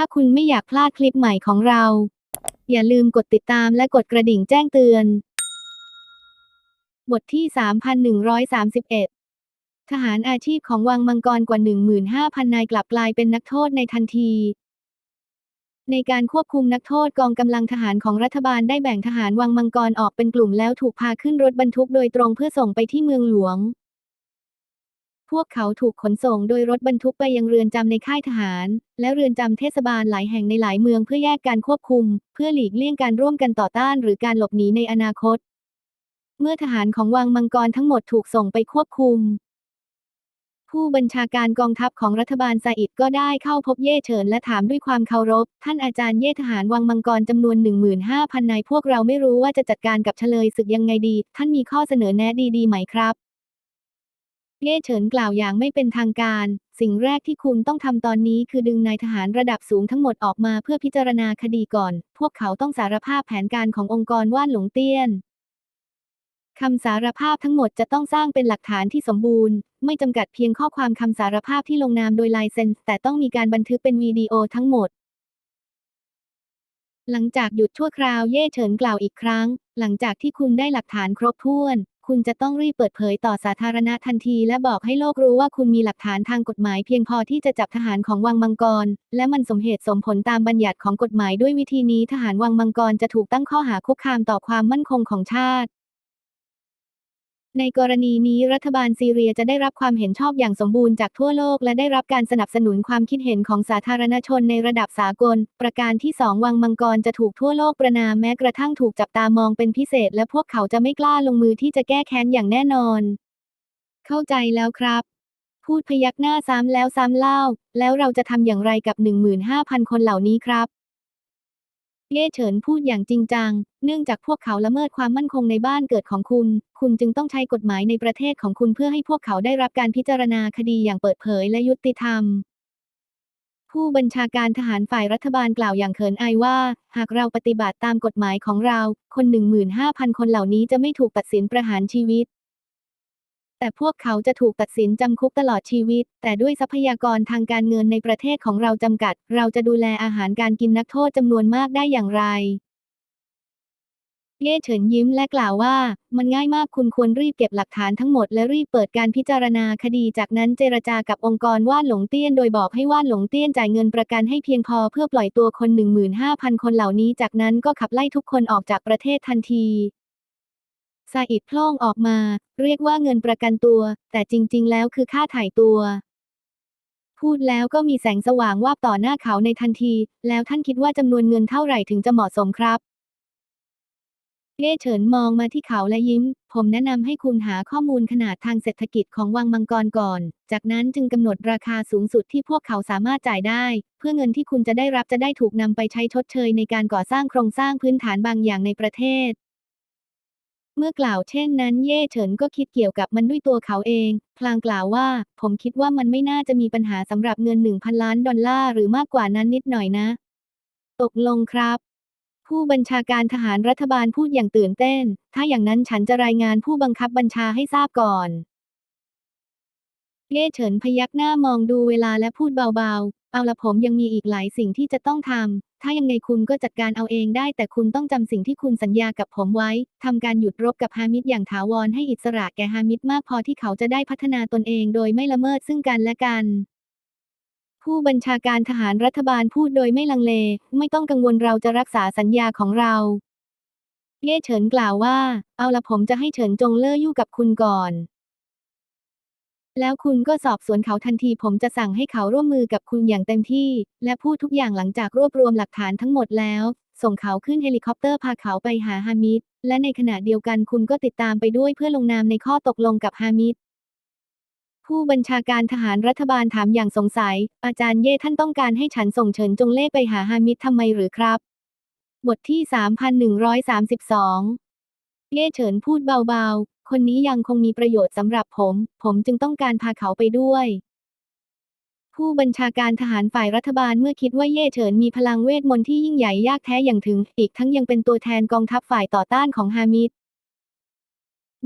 ถ้าคุณไม่อยากพลาดคลิปใหม่ของเรา อย่าลืมกดติดตามและกดกระดิ่งแจ้งเตือน บทที่ 3,131 ทหารอาชีพของวังมังกรกว่า 15,000 นายกลับกลายเป็นนักโทษในทันที ในการควบคุมนักโทษกองกำลังทหารของรัฐบาลได้แบ่งทหารวังมังกรออกเป็นกลุ่มแล้วถูกพาขึ้นรถบรรทุกโดยตรงเพื่อส่งไปที่เมืองหลวง พวกเขาถูกขนส่งโดยรถบรรทุกไปยังเรือนจำในค่ายทหาร และเรือนจำเทศบาลหลายแห่งในหลายเมืองเพื่อแยกการควบคุม เพื่อหลีกเลี่ยงการร่วมกันต่อต้านหรือการหลบหนีในอนาคต เมื่อทหารของวังมังกรทั้งหมดถูกส่งไปควบคุม ผู้บัญชาการกองทัพของรัฐบาลซาอิดก็ได้เข้าพบเย่เฉินและถามด้วยความเคารพ ท่านอาจารย์เย่ทหารวังมังกรจำนวน 15,000นายพวกเราไม่รู้ว่าจะจัดการกับเฉลยศึกยังไงดี ท่านมีข้อเสนอแนะดีๆไหมครับ เย่เฉินกล่าวอย่างไม่เป็นทางการ สิ่งแรกที่คุณต้องทำตอนนี้คือดึงนายทหารระดับสูงทั้งหมดออกมาเพื่อพิจารณาคดีก่อน พวกเขาต้องสารภาพแผนการขององค์กรว่านหลงเตี้ยนคำสารภาพทั้งหมดจะต้องสร้างเป็นหลักฐานที่สมบูรณ์ ไม่จำกัดเพียงข้อความคำสารภาพที่ลงนามโดยลายเซ็น แต่ต้องมีการบันทึกเป็นวิดีโอทั้งหมด หลังจากหยุดชั่วคราวเย่เฉินกล่าวอีกครั้ง หลังจากที่คุณได้หลักฐานครบถ้วน คุณจะต้องรีบเปิดเผยต่อสาธารณะทันที และบอกให้โลกรู้ว่าคุณมีหลักฐานทางกฎหมายเพียงพอที่จะจับทหารของวังมังกร และมันสมเหตุสมผลตามบัญญัติของกฎหมายด้วยวิธีนี้ทหารวังมังกรจะถูกตั้งข้อหาคุกคามต่อความมั่นคงของชาติ ในกรณีนี้รัฐบาลซีเรียจะได้รับความเห็นชอบอย่างสมบูรณ์จากทั่วโลก และได้รับการสนับสนุนความคิดเห็นของสาธารณชนในระดับสากล ประการที่สองวังมังกรจะถูกทั่วโลกประนามแม้กระทั่งถูกจับตามองเป็นพิเศษ และพวกเขาจะไม่กล้าลงมือที่จะแก้แค้นอย่างแน่นอน เข้าใจแล้วครับ พูดพยักหน้าซ้ำแล้วซ้ำเล่า แล้วเราจะทำอย่างไรกับ 15,000 คนเหล่านี้ครับ เย่เฉินพูดอย่างจริงจัง เนื่องจากพวกเขาละเมิดความมั่นคงในบ้านเกิดของคุณ คุณจึงต้องใช้กฎหมายในประเทศของคุณเพื่อให้พวกเขาได้รับการพิจารณาคดีอย่างเปิดเผยและยุติธรรม ผู้บัญชาการทหารฝ่ายรัฐบาลกล่าวอย่างเขินอายว่า หากเราปฏิบัติตามกฎหมายของเรา คน 15,000 คนเหล่านี้จะไม่ถูกตัดสินประหารชีวิต แต่พวกเขาจะถูกตัดสินจำคุกตลอดชีวิต แต่ด้วยทรัพยากรทางการเงินในประเทศของเราจำกัด เราจะดูแลอาหารการกินนักโทษจำนวนมากได้อย่างไร เย่เฉินยิ้มและกล่าวว่า มันง่ายมากคุณควรรีบเก็บหลักฐานทั้งหมดและรีบเปิดการพิจารณาคดี จากนั้นเจรจากับองค์กรว่านหลงเตี้ยนโดยบอกให้ว่านหลงเตี้ยนจ่ายเงินประกันให้เพียงพอเพื่อปล่อยตัวคน 15,000 คนเหล่านี้ จากนั้นก็ขับไล่ทุกคนออกจากประเทศทันที ซาอิดพล่องออกมา เรียกว่าเงินประกันตัว แต่จริง ๆ แล้วคือค่าถ่ายตัว พูดแล้วก็มีแสงสว่างวาบต่อหน้าเขาในทันที แล้วท่านคิดว่าจำนวนเงินเท่าไหร่ถึงจะเหมาะสมครับเย่เฉินมองมาที่เขาและยิ้ม ผมแนะนำให้คุณหาข้อมูลขนาดทางเศรษฐกิจของวังมังกรก่อน จากนั้นจึงกำหนดราคาสูงสุดที่พวกเขาสามารถจ่ายได้ เพื่อเงินที่คุณจะได้รับจะได้ถูกนำไปใช้ชดเชยในการก่อสร้างโครงสร้างพื้นฐานบางอย่างในประเทศ เมื่อกล่าวเช่นนั้นเย่เฉินก็คิดเกี่ยวกับมันด้วยตัวเขาเอง พลางกล่าวว่า ผมคิดว่ามันไม่น่าจะมีปัญหาสำหรับเงิน1,000ล้านดอลลาร์หรือมากกว่านั้นนิดหน่อยนะ ตกลงครับ ผู้บัญชาการทหารรัฐบาลพูดอย่างตื่นเต้น ถ้าอย่างนั้นฉันจะรายงานผู้บังคับบัญชาให้ทราบก่อนเย่เฉินพยักหน้ามองดูเวลาและพูดเบาๆ เอาละผมยังมีอีกหลายสิ่งที่จะต้องทำ ถ้ายังไงคุณก็จัดการเอาเองได้ แต่คุณต้องจำสิ่งที่คุณสัญญากับผมไว้ ทำการหยุดรบกับฮามิดอย่างถาวรให้อิสระแก่ฮามิดมากพอที่เขาจะได้พัฒนาตนเองโดยไม่ละเมิดซึ่งกันและกัน ผู้บัญชาการทหารรัฐบาลพูดโดยไม่ลังเล ไม่ต้องกังวลเราจะรักษาสัญญาของเรา เย่เฉินกล่าวว่า เอาละผมจะให้เฉินจงเล่อยู่กับคุณก่อน แล้วคุณก็สอบสวนเขาทันทีผมจะสั่งให้เขาร่วมมือกับคุณอย่างเต็มที่ และพูดทุกอย่างหลังจากรวบรวมหลักฐานทั้งหมดแล้ว ส่งเขาขึ้นเฮลิคอปเตอร์พาเขาไปหาฮามิดและในขณะเดียวกันคุณก็ติดตามไปด้วยเพื่อลงนามในข้อตกลงกับฮามิดผู้บัญชาการทหารรัฐบาลถามอย่างสงสัย อาจารย์เย่ท่านต้องการให้ฉันส่งเฉินจงเล่ไปหาฮามิดทำไมหรือครับ บทที่ 3,132 เย่เฉินพูดเบาๆ คนนี้ยังคงมีประโยชน์สำหรับผม ผมจึงต้องการพาเขาไปด้วย ผู้บัญชาการทหารฝ่ายรัฐบาลเมื่อคิดว่าเย่เฉินมีพลังเวทมนต์ที่ยิ่งใหญ่ยากแท้อย่างถึง อีกทั้งยังเป็นตัวแทนกองทัพฝ่ายต่อต้านของฮามิด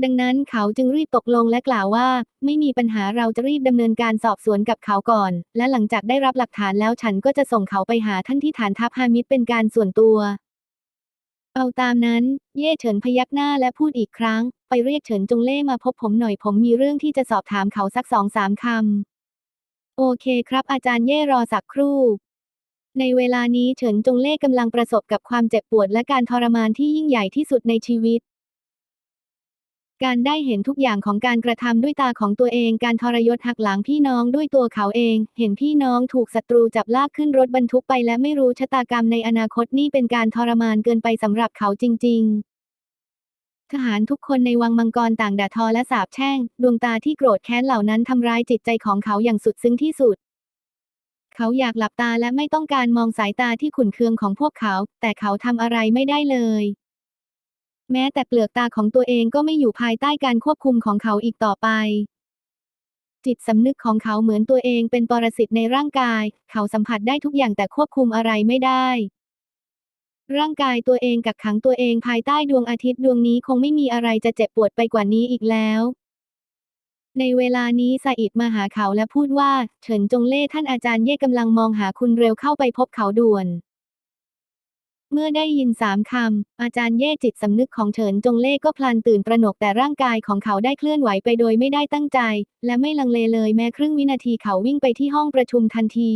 ดังนั้นเขาจึงรีบตกลงและกล่าวว่า ไม่มีปัญหาเราจะรีบดำเนินการสอบสวนกับเขาก่อน และหลังจากได้รับหลักฐานแล้วฉันก็จะส่งเขาไปหาท่านที่ฐานทัพฮามิดเป็นการส่วนตัว เอาตามนั้น เย่เฉินพยักหน้าและพูดอีกครั้ง ไปเรียกเฉินจงเล่มาพบผมหน่อยผมมีเรื่องที่จะสอบถามเขาสักสองสามคำ โอเคครับอาจารย์เย่รอสักครู่ ในเวลานี้เฉินจงเล่กำลังประสบกับความเจ็บปวดและการทรมานที่ยิ่งใหญ่ที่สุดในชีวิต การได้เห็นทุกอย่างของการกระทำด้วยตาของตัวเอง การทรยศหักหลังพี่น้องด้วยตัวเขาเอง เห็นพี่น้องถูกศัตรูจับลากขึ้นรถบรรทุกไปและไม่รู้ชะตากรรมในอนาคตนี่เป็นการทรมานเกินไปสำหรับเขาจริง ๆทหารทุกคนในวังมังกรต่างด่าทอและสาปแช่ง ดวงตาที่โกรธแค้นเหล่านั้นทำร้ายจิตใจของเขาอย่างสุดซึ้งที่สุด เขาอยากหลับตาและไม่ต้องการมองสายตาที่ขุ่นเคืองของพวกเขา แต่เขาทำอะไรไม่ได้เลย แม้แต่เปลือกตาของตัวเองก็ไม่อยู่ภายใต้การควบคุมของเขาอีกต่อไป จิตสำนึกของเขาเหมือนตัวเองเป็นปรสิตในร่างกาย เขาสัมผัสได้ทุกอย่างแต่ควบคุมอะไรไม่ได้ ร่างกายตัวเองกักขังตัวเองภายใต้ดวงอาทิตย์ดวงนี้คงไม่มีอะไรจะเจ็บปวดไปกว่านี้อีกแล้วในเวลานี้ซาอิดมาหาเขาและพูดว่า เฉินจงเล่ท่านอาจารย์เย่กำลังมองหาคุณเร็วเข้าไปพบเขาด่วน เมื่อได้ยินสามคำ อาจารย์เย่จิตสำนึกของเฉินจงเล่ก็พลันตื่นตระหนกแต่ร่างกายของเขาได้เคลื่อนไหวไปโดยไม่ได้ตั้งใจ และไม่ลังเลเลยแม้ครึ่งวินาทีเขาวิ่งไปที่ห้องประชุมทันที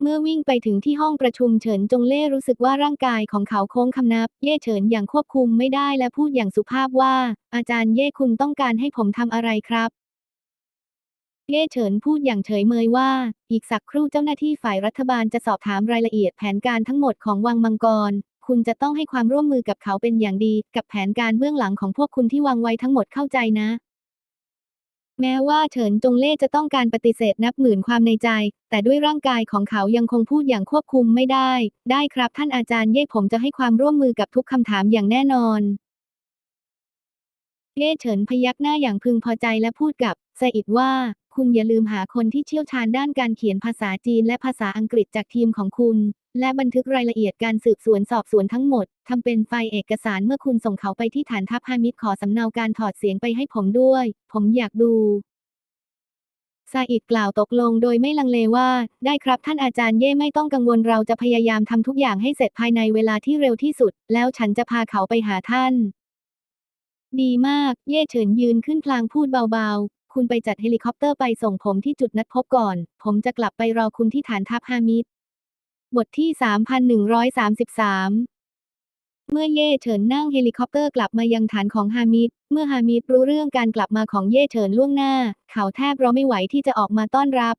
เมื่อวิ่งไปถึงที่ห้องประชุมเฉินจงเล่รู้สึกว่าร่างกายของเขาโค้งคำนับ เย่เฉินอย่างควบคุมไม่ได้และพูดอย่างสุภาพว่า อาจารย์เย่คุณต้องการให้ผมทำอะไรครับ เย่เฉินพูดอย่างเฉยเมยว่า อีกสักครู่เจ้าหน้าที่ฝ่ายรัฐบาลจะสอบถามรายละเอียดแผนการทั้งหมดของวังมังกร คุณจะต้องให้ความร่วมมือกับเขาเป็นอย่างดี กับแผนการเบื้องหลังของพวกคุณที่วางไว้ทั้งหมดเข้าใจนะ แม้ว่าเฉินจงเล่จะต้องการปฏิเสธนับหมื่นความในใจ แต่ด้วยร่างกายของเขายังคงพูดอย่างควบคุมไม่ได้ ได้ครับท่านอาจารย์เย่ผมจะให้ความร่วมมือกับทุกคำถามอย่างแน่นอนเย่เฉินพยักหน้าอย่างพึงพอใจและพูดกับไซอิดว่า คุณอย่าลืมหาคนที่เชี่ยวชาญด้านการเขียนภาษาจีนและภาษาอังกฤษจากทีมของคุณ และบันทึกรายละเอียดการสืบสวนสอบสวนทั้งหมด ทำเป็นไฟล์เอกสารเมื่อคุณส่งเขาไปที่ฐานทัพฮามิดขอสำเนาการถอดเสียงไปให้ผมด้วย ผมอยากดูซาอิดกล่าวตกลงโดยไม่ลังเลว่า ได้ครับท่านอาจารย์เย่ไม่ต้องกังวลเราจะพยายามทำทุกอย่างให้เสร็จภายในเวลาที่เร็วที่สุด แล้วฉันจะพาเขาไปหาท่าน ดีมาก เย่เฉินยืนขึ้นพลางพูดเบาๆ คุณไปจัดเฮลิคอปเตอร์ไปส่งผมที่จุดนัดพบก่อน ผมจะกลับไปรอคุณที่ฐานทัพฮามิด บทที่ 3133เมื่อเย่เฉินนั่งเฮลิคอปเตอร์กลับมายังฐานของฮามิด เมื่อฮามิดรู้เรื่องการกลับมาของเย่เฉินล่วงหน้า เขาแทบร้องไม่ไหวที่จะออกมาต้อนรับ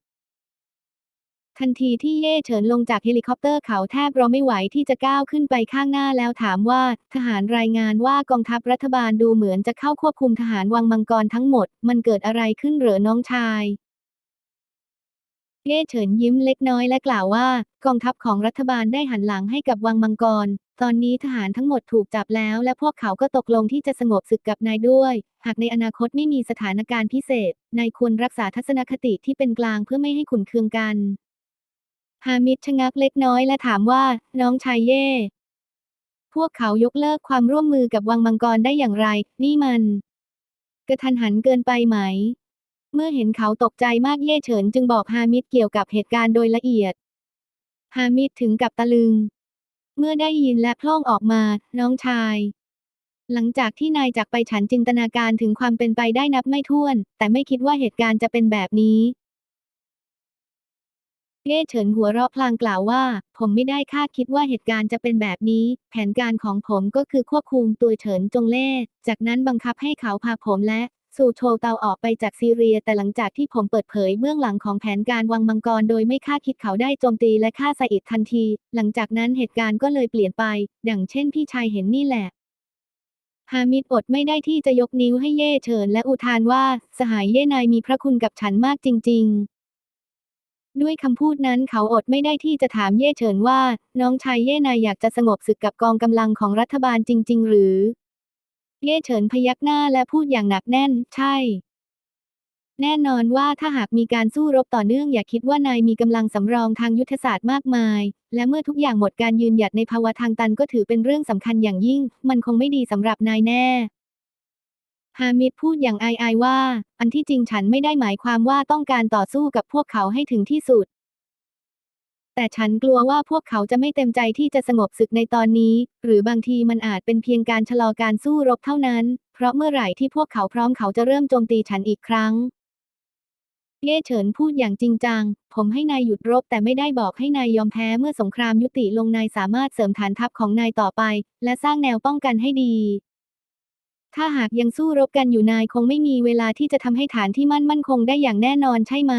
ทันทีที่เย่เฉินลงจากเฮลิคอปเตอร์เขาแทบรอไม่ไหวที่จะก้าวขึ้นไปข้างหน้าแล้วถามว่า ทหารรายงานว่ากองทัพรัฐบาลดูเหมือนจะเข้าควบคุมทหารวังมังกรทั้งหมด มันเกิดอะไรขึ้นเหรอน้องชายเย่เฉินยิ้มเล็กน้อยและกล่าวว่า กองทัพของรัฐบาลได้หันหลังให้กับวังมังกร ตอนนี้ทหารทั้งหมดถูกจับแล้ว และพวกเขาก็ตกลงที่จะสงบศึกกับนายด้วย หากในอนาคตไม่มีสถานการณ์พิเศษนายควรรักษาทัศนคติที่เป็นกลางเพื่อไม่ให้ขุนเคืองกัน ฮามิดชะงักเล็กน้อยและถามว่า น้องชายเย่ พวกเขายกเลิกความร่วมมือกับวังมังกรได้อย่างไร นี่มัน กระทันหันเกินไปไหม เมื่อเห็นเขาตกใจมากเย่เฉินจึงบอกฮามิดเกี่ยวกับเหตุการณ์โดยละเอียด ฮามิดถึงกับตะลึง เมื่อได้ยินและพล่องออกมา น้องชาย หลังจากที่นายจากไปฉันจินตนาการถึงความเป็นไปได้นับไม่ถ้วน แต่ไม่คิดว่าเหตุการณ์จะเป็นแบบนี้ เย่เฉินหัวเราะพลางกล่าวว่า ผมไม่ได้คาดคิดว่าเหตุการณ์จะเป็นแบบนี้ แผนการของผมก็คือควบคุมตัวเฉินจงเล่ จากนั้นบังคับให้เขาพาผมและสู่โชว์เตาออกไปจากซีเรีย แต่หลังจากที่ผมเปิดเผยเบื้องหลังของแผนการวังมังกรโดยไม่คาดคิดเขาได้โจมตีและฆ่าไซอิดทันที หลังจากนั้นเหตุการณ์ก็เลยเปลี่ยนไป ดังเช่นพี่ชายเห็นนี่แหละฮามิดอดไม่ได้ที่จะยกนิ้วให้เย่เฉินและอุทานว่า สหายเย่นายมีพระคุณกับฉันมากจริง ๆ ด้วยคำพูดนั้นเขาอดไม่ได้ที่จะถามเย่เฉินว่า น้องชายเย่นายอยากจะสงบศึกกับกองกำลังของรัฐบาลจริง ๆ หรือ เย่เฉินพยักหน้าและพูดอย่างหนักแน่น ใช่ แน่นอนว่าถ้าหากมีการสู้รบต่อเนื่องอย่าคิดว่านายมีกำลังสำรองทางยุทธศาสตร์มากมาย และเมื่อทุกอย่างหมดการยืนหยัดในภาวะทางตันก็ถือเป็นเรื่องสำคัญอย่างยิ่ง มันคงไม่ดีสำหรับนายแน่ ฮามิดพูดอย่างอายๆว่า อันที่จริงฉันไม่ได้หมายความว่าต้องการต่อสู้กับพวกเขาให้ถึงที่สุด แต่ฉันกลัวว่าพวกเขาจะไม่เต็มใจที่จะสงบศึกในตอนนี้ หรือบางทีมันอาจเป็นเพียงการชะลอการสู้รบเท่านั้น เพราะเมื่อไหร่ที่พวกเขาพร้อมเขาจะเริ่มโจมตีฉันอีกครั้ง เย่เฉินพูดอย่างจริงจัง ผมให้นายหยุดรบแต่ไม่ได้บอกให้นายยอมแพ้เมื่อสงครามยุติลงนายสามารถเสริมฐานทัพของนายต่อไป และสร้างแนวป้องกันให้ดี ถ้าหากยังสู้รบกันอยู่นายคงไม่มีเวลาที่จะทำให้ฐานที่มั่นมั่นคงได้อย่างแน่นอนใช่ไหม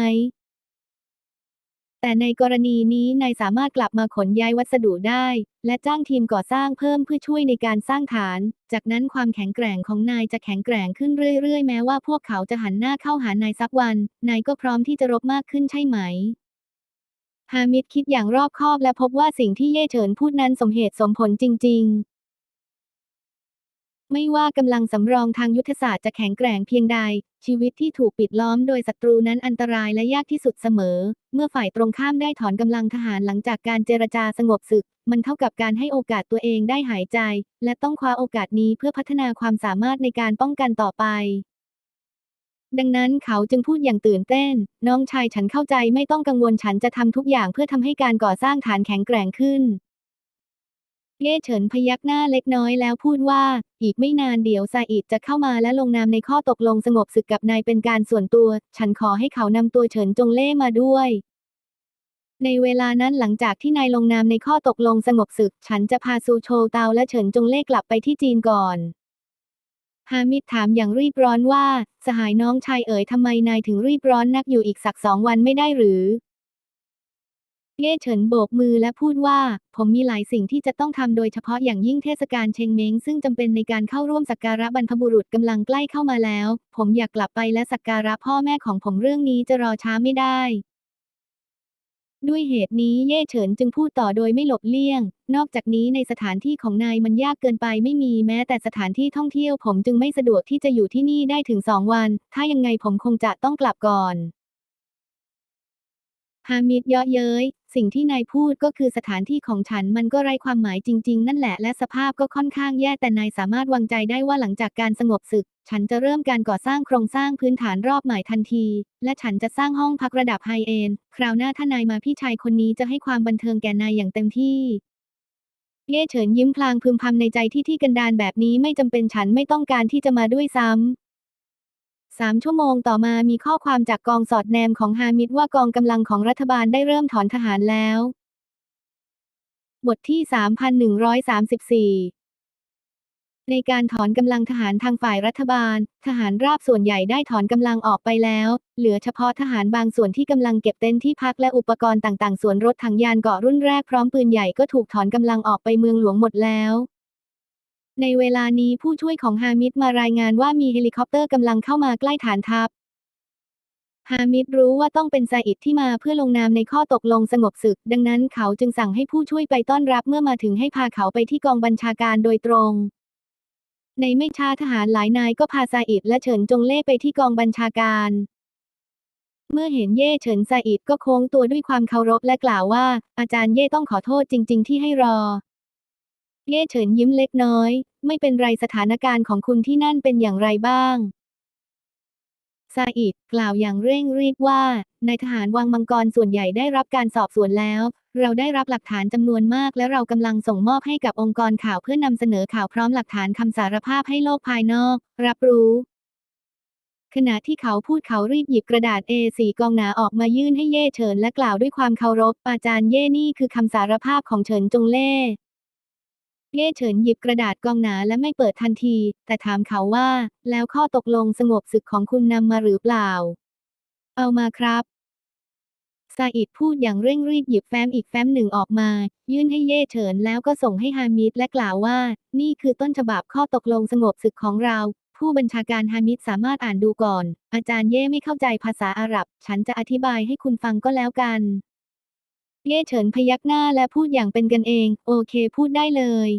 แต่ในกรณีนี้นายสามารถกลับมาขนย้ายวัสดุได้ และจ้างทีมก่อสร้างเพิ่มเพื่อช่วยในการสร้างฐาน จากนั้นความแข็งแกร่งของนายจะแข็งแกร่งขึ้นเรื่อยๆ แม้ว่าพวกเขาจะหันหน้าเข้าหานายสักวัน นายก็พร้อมที่จะรบมากขึ้นใช่ไหมฮามิดคิดอย่างรอบคอบและพบว่าสิ่งที่เย่เฉินพูดนั้นสมเหตุสมผลจริงๆ ไม่ว่ากำลังสำรองทางยุทธศาสตร์จะแข็งแกร่งเพียงใด ชีวิตที่ถูกปิดล้อมโดยศัตรูนั้นอันตรายและยากที่สุดเสมอ เมื่อฝ่ายตรงข้ามได้ถอนกำลังทหารหลังจากการเจรจาสงบศึก มันเท่ากับการให้โอกาสตัวเองได้หายใจ และต้องคว้าโอกาสนี้เพื่อพัฒนาความสามารถในการป้องกันต่อไป ดังนั้นเขาจึงพูดอย่างตื่นเต้น น้องชายฉันเข้าใจไม่ต้องกังวลฉันจะทำทุกอย่างเพื่อทำให้การก่อสร้างฐานแข็งแกร่งขึ้น เย่เฉินพยักหน้าเล็กน้อยแล้วพูดว่า อีกไม่นานเดี๋ยวซาอิดจะเข้ามาและลงนามในข้อตกลงสงบศึกกับนายเป็นการส่วนตัว ฉันขอให้เขานำตัวเฉินจงเล่มาด้วย ในเวลานั้นหลังจากที่นายลงนามในข้อตกลงสงบศึก ฉันจะพาซูโชเตาและเฉินจงเล่กลับไปที่จีนก่อนฮามิดถามอย่างรีบร้อนว่า สหายน้องชายเอ๋ยทำไมนายถึงรีบร้อนนักอยู่อีกสักสองวันไม่ได้หรือ เย่เฉินโบกมือและพูดว่า ผมมีหลายสิ่งที่จะต้องทำโดยเฉพาะอย่างยิ่งเทศกาลเชงเม้งซึ่งจำเป็นในการเข้าร่วมสักการะบรรพบุรุษกำลังใกล้เข้ามาแล้ว ผมอยากกลับไปและสักการะพ่อแม่ของผมเรื่องนี้จะรอช้าไม่ได้ ด้วยเหตุนี้เย่เฉินจึงพูดต่อโดยไม่หลบเลี่ยง นอกจากนี้ในสถานที่ของนายมันยากเกินไปไม่มีแม้แต่สถานที่ท่องเที่ยวผมจึงไม่สะดวกที่จะอยู่ที่นี่ได้ถึงสองวัน ถ้ายังไงผมคงจะต้องกลับก่อนฮามิดเยาะเย้ย สิ่งที่นายพูดก็คือสถานที่ของฉันมันก็ไร้ความหมายจริง ๆ นั่นแหละและสภาพก็ค่อนข้างแย่แต่นายสามารถวางใจได้ว่าหลังจากการสงบศึก ฉันจะเริ่มการก่อสร้างโครงสร้างพื้นฐานรอบใหม่ทันที และฉันจะสร้างห้องพักระดับไฮเอนด์คราวหน้าถ้านายมาพี่ชายคนนี้จะให้ความบันเทิงแก่นายอย่างเต็มที่เย่เฉินยิ้มพลางพึมพำในใจที่ที่กันดานแบบนี้ไม่จำเป็นฉันไม่ต้องการที่จะมาด้วยซ้ำ สามชั่วโมงต่อมามีข้อความจากกองสอดแนมของฮามิดว่ากองกำลังของรัฐบาลได้เริ่มถอนทหารแล้ว บทที่ 3134 ในการถอนกำลังทหารทางฝ่ายรัฐบาล ทหารราบส่วนใหญ่ได้ถอนกำลังออกไปแล้ว เหลือเฉพาะทหารบางส่วนที่กำลังเก็บเต็นท์ที่พักและอุปกรณ์ต่างๆ ส่วนรถถังยานเกาะรุ่นแรกพร้อมปืนใหญ่ก็ถูกถอนกำลังออกไปเมืองหลวงหมดแล้ว ในเวลานี้ผู้ช่วยของฮามิดมารายงานว่ามีเฮลิคอปเตอร์กำลังเข้ามาใกล้ฐานทัพฮามิดรู้ว่าต้องเป็นซาอิดที่มาเพื่อลงนามในข้อตกลงสงบศึก ดังนั้นเขาจึงสั่งให้ผู้ช่วยไปต้อนรับเมื่อมาถึงให้พาเขาไปที่กองบัญชาการโดยตรง ในไม่ช้าทหารหลายนายก็พาซาอิดและเฉินจงเล่ไปที่กองบัญชาการ เมื่อเห็นเย่เฉินซาอิดก็โค้งตัวด้วยความเคารพและกล่าวว่า อาจารย์เย่ต้องขอโทษจริง ๆ ที่ให้รอ เย่เฉินยิ้มเล็กน้อย ไม่เป็นไรสถานการณ์ของคุณที่นั่นเป็นอย่างไรบ้างซาอิดกล่าวอย่างเร่งรีบว่านายทหารวังมังกรส่วนใหญ่ได้รับการสอบสวนแล้ว เราได้รับหลักฐานจำนวนมาก และเรากำลังส่งมอบให้กับองค์กรข่าวเพื่อนำเสนอข่าวพร้อมหลักฐานคำสารภาพให้โลกภายนอก รับรู้ขณะที่เขาพูดเขารีบหยิบกระดาษ A4 กองหนาออกมายื่นให้เย่เฉินและกล่าวด้วยความเคารพอาจารย์เย่นี่คือคำสารภาพของเฉินจงเล่ เย่เฉินหยิบกระดาษกองหนาและไม่เปิดทันที แต่ถามเขาว่า แล้วข้อตกลงสงบศึกของคุณนำมาหรือเปล่า เอามาครับซาอิดพูดอย่างเร่งรีบหยิบแฟ้มอีกแฟ้มหนึ่งออกมา ยื่นให้เย่เฉินแล้วก็ส่งให้ฮามิดและกล่าวว่า นี่คือต้นฉบับข้อตกลงสงบศึกของเรา ผู้บัญชาการฮามิดสามารถอ่านดูก่อน อาจารย์เย่ไม่เข้าใจภาษาอาหรับ ฉันจะอธิบายให้คุณฟังก็แล้วกัน เย่เฉินพยักหน้าและพูดอย่างเป็นกันเอง โอเคพูดได้เลย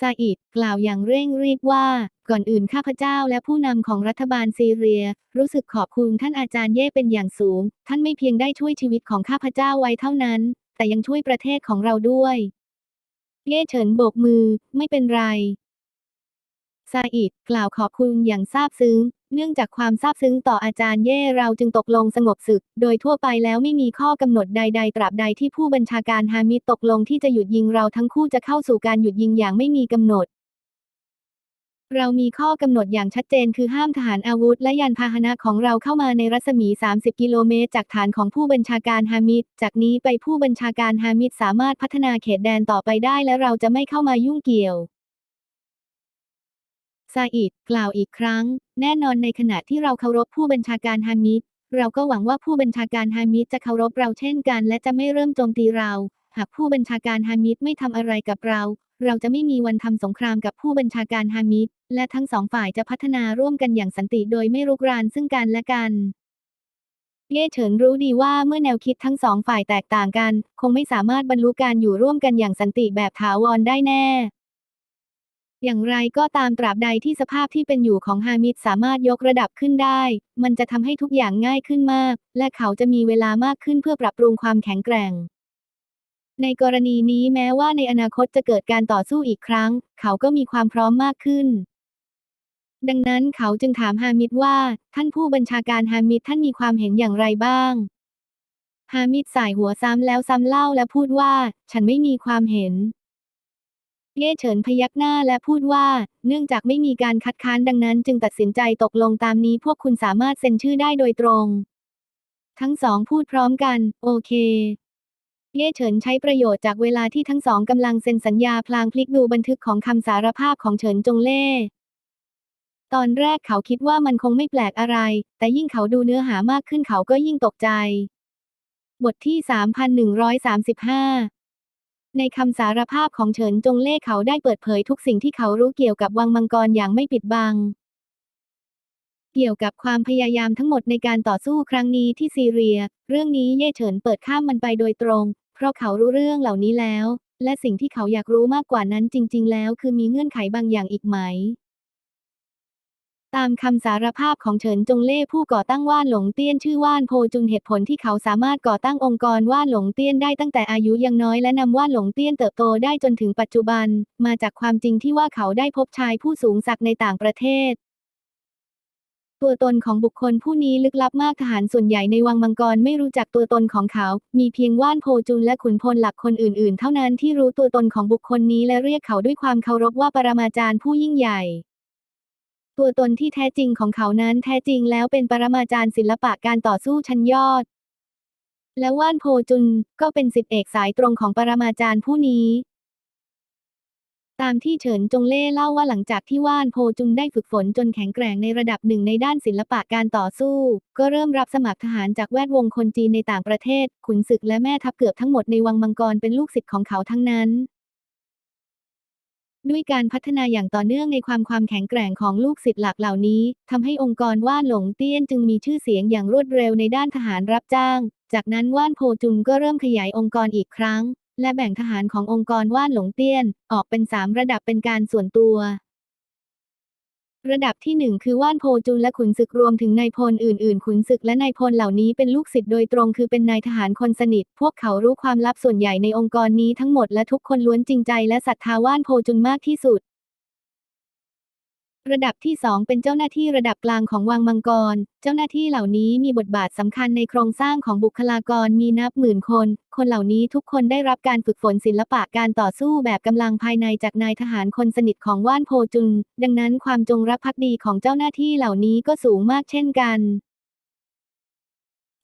ซาอิดกล่าวอย่างเร่งรีบว่าก่อนอื่นข้าพเจ้าและผู้นำของรัฐบาลซีเรีย รู้สึกขอบคุณท่านอาจารย์เย่เป็นอย่างสูง ท่านไม่เพียงได้ช่วยชีวิตของข้าพเจ้าไว้เท่านั้น แต่ยังช่วยประเทศของเราด้วย เย่เฉินโบกมือ ไม่เป็นไรซซาอิดกล่าวขอบคุณอย่างซาบซึ้ง เนื่องจากความซาบซึ้งต่ออาจารย์เย่เราจึงตกลงสงบศึก โดยทั่วไปแล้วไม่มีข้อกำหนดใด ๆ ตราบใดที่ผู้บัญชาการฮามิดตกลงที่จะหยุดยิงเราทั้งคู่จะเข้าสู่การหยุดยิงอย่างไม่มีกำหนดเรามีข้อกำหนดอย่างชัดเจนคือห้ามทหารอาวุธ และยานพาหนะของเราเข้ามาในรัศมี 30 กิโลเมตร จากฐานของผู้บัญชาการฮามิด จากนี้ไปผู้บัญชาการฮามิดสามารถพัฒนาเขตแดนต่อไปได้และเราจะไม่เข้ามายุ่งเกี่ยว ซาอิดกล่าวอีกครั้ง แน่นอนในขณะที่เราเคารพผู้บัญชาการฮามิดเราก็หวังว่าผู้บัญชาการฮามิดจะเคารพเราเช่นกัน และจะไม่เริ่มโจมตีเรา หากผู้บัญชาการฮามิดไม่ทำอะไรกับเรา เราจะไม่มีวันทำสงครามกับผู้บัญชาการฮามิดและทั้งสองฝ่ายจะพัฒนาร่วมกันอย่างสันติโดยไม่รุกรานซึ่งกันและกันเย่เฉินรู้ดีว่าเมื่อแนวคิดทั้งสองฝ่ายแตกต่างกัน คงไม่สามารถบรรลุการอยู่ร่วมกันอย่างสันติแบบถาวรได้แน่ อย่างไรก็ตามตราบใดที่สภาพที่เป็นอยู่ของฮามิดสามารถยกระดับขึ้นได้ มันจะทำให้ทุกอย่างง่ายขึ้นมาก และเขาจะมีเวลามากขึ้นเพื่อปรับปรุงความแข็งแกร่ง ในกรณีนี้แม้ว่าในอนาคตจะเกิดการต่อสู้อีกครั้ง เขาก็มีความพร้อมมากขึ้น ดังนั้นเขาจึงถามฮามิดว่า ท่านผู้บัญชาการฮามิดท่านมีความเห็นอย่างไรบ้าง ฮามิดสายหัวซ้ำแล้วซ้ำเล่าและพูดว่า ฉันไม่มีความเห็น เย่เฉินพยักหน้าและพูดว่า เนื่องจากไม่มีการคัดค้านดังนั้น จึงตัดสินใจตกลงตามนี้พวกคุณสามารถเซ็นชื่อได้โดยตรง ทั้งสองพูดพร้อมกัน โอเค เย่เฉินใช้ประโยชน์จากเวลาที่ทั้งสองกำลังเซ็นสัญญาพลางพลิกดูบันทึกของคำสารภาพของเฉินจงเล่ตอนแรกเขาคิดว่ามันคงไม่แปลกอะไร แต่ยิ่งเขาดูเนื้อหามากขึ้นเขาก็ยิ่งตกใจ บทที่ 3135 ในคำสารภาพของเฉินจงเล่เขาได้เปิดเผยทุกสิ่งที่เขารู้เกี่ยวกับวังมังกรอย่างไม่ปิดบัง เกี่ยวกับความพยายามทั้งหมดในการต่อสู้ครั้งนี้ที่ซีเรีย เรื่องนี้เย่เฉินเปิดข้ามมันไปโดยตรง เพราะเขารู้เรื่องเหล่านี้แล้ว และสิ่งที่เขาอยากรู้มากกว่านั้นจริง ๆ แล้วคือมีเงื่อนไขบางอย่างอีกไหม ตามคำสารภาพของเฉินจงเล่ผู้ก่อตั้งว่านหลงเตี้ยนชื่อว่านโพจุนเหตุผลที่เขาสามารถก่อตั้งองค์กรว่านหลงเตี้ยนได้ตั้งแต่อายุยังน้อยและนำว่านหลงเตี้ยนเติบโตได้จนถึงปัจจุบัน มาจากความจริงที่ว่าเขาได้พบชายผู้สูงศักดิ์ในต่างประเทศ ตัวตนของบุคคลผู้นี้ลึกลับมากทหารส่วนใหญ่ในวังมังกรไม่รู้จักตัวตนของเขา มีเพียงว่านโพจุนและขุนพลหลักคนอื่น ๆ เท่านั้นที่รู้ตัวตนของบุคคลนี้และเรียกเขาด้วยความเคารพว่าปรมาจารย์ผู้ยิ่งใหญ่ ตัวตนที่แท้จริงของเขานั้นแท้จริงแล้วเป็นปรมาจารย์ศิลปะการต่อสู้ชั้นยอด และว่านโพจุนก็เป็นสิทธิเอกสายตรงของปรมาจารย์ผู้นี้ ตามที่เฉินจงเล่เล่าว่าหลังจากที่ว่านโพจุนได้ฝึกฝนจนแข็งแกร่งในระดับหนึ่งในด้านศิลปะการต่อสู้ ก็เริ่มรับสมัครทหารจากแวดวงคนจีนในต่างประเทศ ขุนศึกและแม่ทัพเกือบทั้งหมดในวังมังกรเป็นลูกศิษย์ของเขาทั้งนั้น ด้วยการพัฒนาอย่างต่อเนื่องในความความแข็งแกร่งของลูกศิษย์หลักเหล่านี้ทำให้องค์กรว่านหลงเตี้ยนจึงมีชื่อเสียงอย่างรวดเร็วในด้านทหารรับจ้าง จากนั้นว่านโพจุงก็เริ่มขยายองค์กรอีกครั้ง และแบ่งทหารขององค์กรว่านหลงเตี้ยน ออกเป็นสามระดับเป็นการส่วนตัว ระดับที่หนึ่งคือว่านโพจุนและขุนศึกรวมถึงนายพลอื่นๆ ขุนศึกและนายพลเหล่านี้เป็นลูกศิษย์โดยตรงคือเป็นนายทหารคนสนิท พวกเขารู้ความลับส่วนใหญ่ในองค์กรนี้ทั้งหมดและทุกคนล้วนจริงใจและศรัทธาว่านโพจุนมากที่สุด ระดับที่สองเป็นเจ้าหน้าที่ระดับกลางของวังมังกร เจ้าหน้าที่เหล่านี้มีบทบาทสำคัญในโครงสร้างของบุคลากรมีนับหมื่นคน คนเหล่านี้ทุกคนได้รับการฝึกฝนศิลปะการต่อสู้แบบกำลังภายในจากนายทหารคนสนิทของว่านโพจุน ดังนั้นความจงรักภักดีของเจ้าหน้าที่เหล่านี้ก็สูงมากเช่นกัน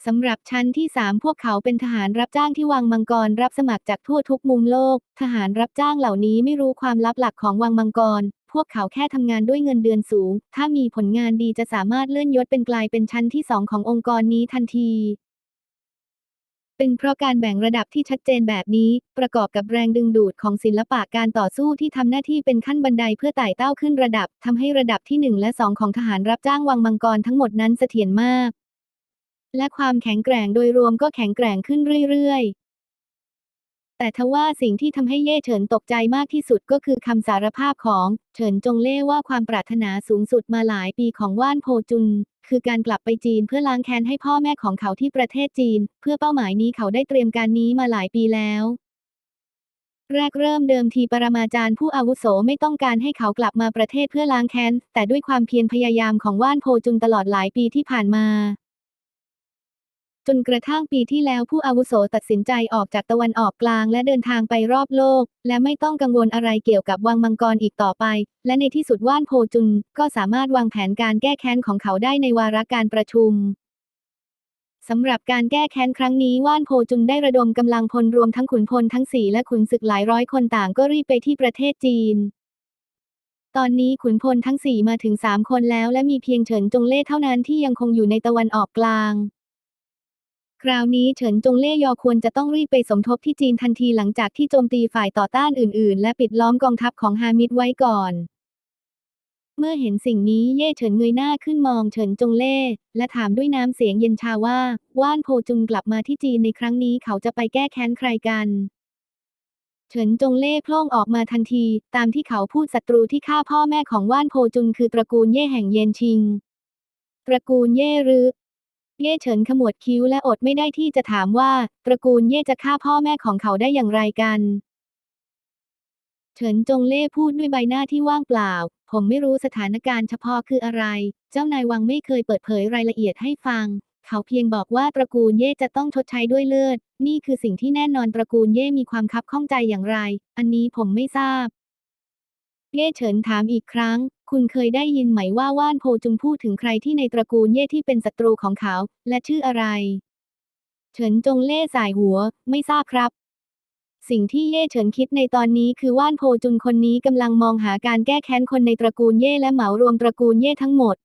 สำหรับชั้นที่ 3 พวกเขาเป็นทหารรับจ้างที่วังมังกรรับสมัครจากทั่วทุกมุมโลก ทหารรับจ้างเหล่านี้ไม่รู้ความลับหลักของวังมังกร พวกเขาแค่ทำงานด้วยเงินเดือนสูง ถ้ามีผลงานดีจะสามารถเลื่อนยศเป็นกลายเป็นชั้นที่สองขององค์กรนี้ทันที เป็นเพราะการแบ่งระดับที่ชัดเจนแบบนี้ ประกอบกับแรงดึงดูดของศิลปะการต่อสู้ที่ทำหน้าที่เป็นขั้นบันไดเพื่อไต่เต้าขึ้นระดับทำให้ระดับที่1และ2ของทหารรับจ้างวังมังกรทั้งหมดนั้นเสถียรมาก และความแข็งแกร่งโดยรวมก็แข็งแกร่งขึ้นเรื่อยๆ แต่ทว่าสิ่งที่ทำให้เย่เฉินตกใจมากที่สุดก็คือคำสารภาพของเฉินจงเล่ว่าความปรารถนาสูงสุดมาหลายปีของว่านโพจุน คือการกลับไปจีนเพื่อล้างแค้นให้พ่อแม่ของเขาที่ประเทศจีน เพื่อเป้าหมายนี้เขาได้เตรียมการนี้มาหลายปีแล้วแรกเริ่มเดิมทีปรมาจารย์ผู้อาวุโสไม่ต้องการให้เขากลับมาประเทศเพื่อล้างแค้น แต่ด้วยความเพียรพยายามของว่านโพจุนตลอดหลายปีที่ผ่านมา จนกระทั่งปีที่แล้วผู้อาวุโสตัดสินใจออกจากตะวันออกกลางและเดินทางไปรอบโลก และไม่ต้องกังวลอะไรเกี่ยวกับวังมังกรอีกต่อไป และในที่สุดว่านโพจุนก็สามารถวางแผนการแก้แค้นของเขาได้ในวาระการประชุมสำหรับการแก้แค้นครั้งนี้ว่านโพจุนได้ระดมกำลังพลรวมทั้งขุนพลทั้งสี่และขุนศึกหลายร้อยคนต่างก็รีบไปที่ประเทศจีน ตอนนี้ขุนพลทั้งสี่มาถึงสามคนแล้วและมีเพียงเฉินจงเล่เท่านั้นที่ยังคงอยู่ในตะวันออกกลาง คราวนี้เฉินจงเล่ยอควรจะต้องรีบไปสมทบที่จีนทันทีหลังจากที่โจมตีฝ่ายต่อต้านอื่นๆ และปิดล้อมกองทัพของฮามิดไว้ก่อน เมื่อเห็นสิ่งนี้เย่เฉินเงยหน้าขึ้นมองเฉินจงเล่และถามด้วยน้ำเสียงเย็นชาว่า ว่านโพจุนกลับมาที่จีนในครั้งนี้เขาจะไปแก้แค้นใครกันเฉินจงเล่พล่งออกมาทันที ตามที่เขาพูดศัตรูที่ฆ่าพ่อแม่ของว่านโพจุนคือตระกูลเย่แห่งเยนชิง ตระกูลเย่หรือ เย่เฉินขมวดคิ้วและอดไม่ได้ที่จะถามว่า ตระกูลเย่จะฆ่าพ่อแม่ของเขาได้อย่างไรกัน เฉินจงเล่พูดด้วยใบหน้าที่ว่างเปล่า ผมไม่รู้สถานการณ์เฉพาะคืออะไร เจ้านายวังไม่เคยเปิดเผยรายละเอียดให้ฟัง เขาเพียงบอกว่าตระกูลเย่จะต้องชดใช้ด้วยเลือด นี่คือสิ่งที่แน่นอนตระกูลเย่มีความคับข้องใจอย่างไร อันนี้ผมไม่ทราบเย่เฉินถามอีกครั้ง คุณเคยได้ยินไหมว่าว่านโพจุงพูดถึงใครที่ในตระกูลเย่ที่เป็นศัตรูของเขา และชื่ออะไร เฉินจงเล่สายหัว ไม่ทราบครับ สิ่งที่เย่เฉินคิดในตอนนี้คือว่านโพจุนคนนี้กำลังมองหาการแก้แค้นคนในตระกูลเย่และเหมารวมตระกูลเย่ทั้งหมด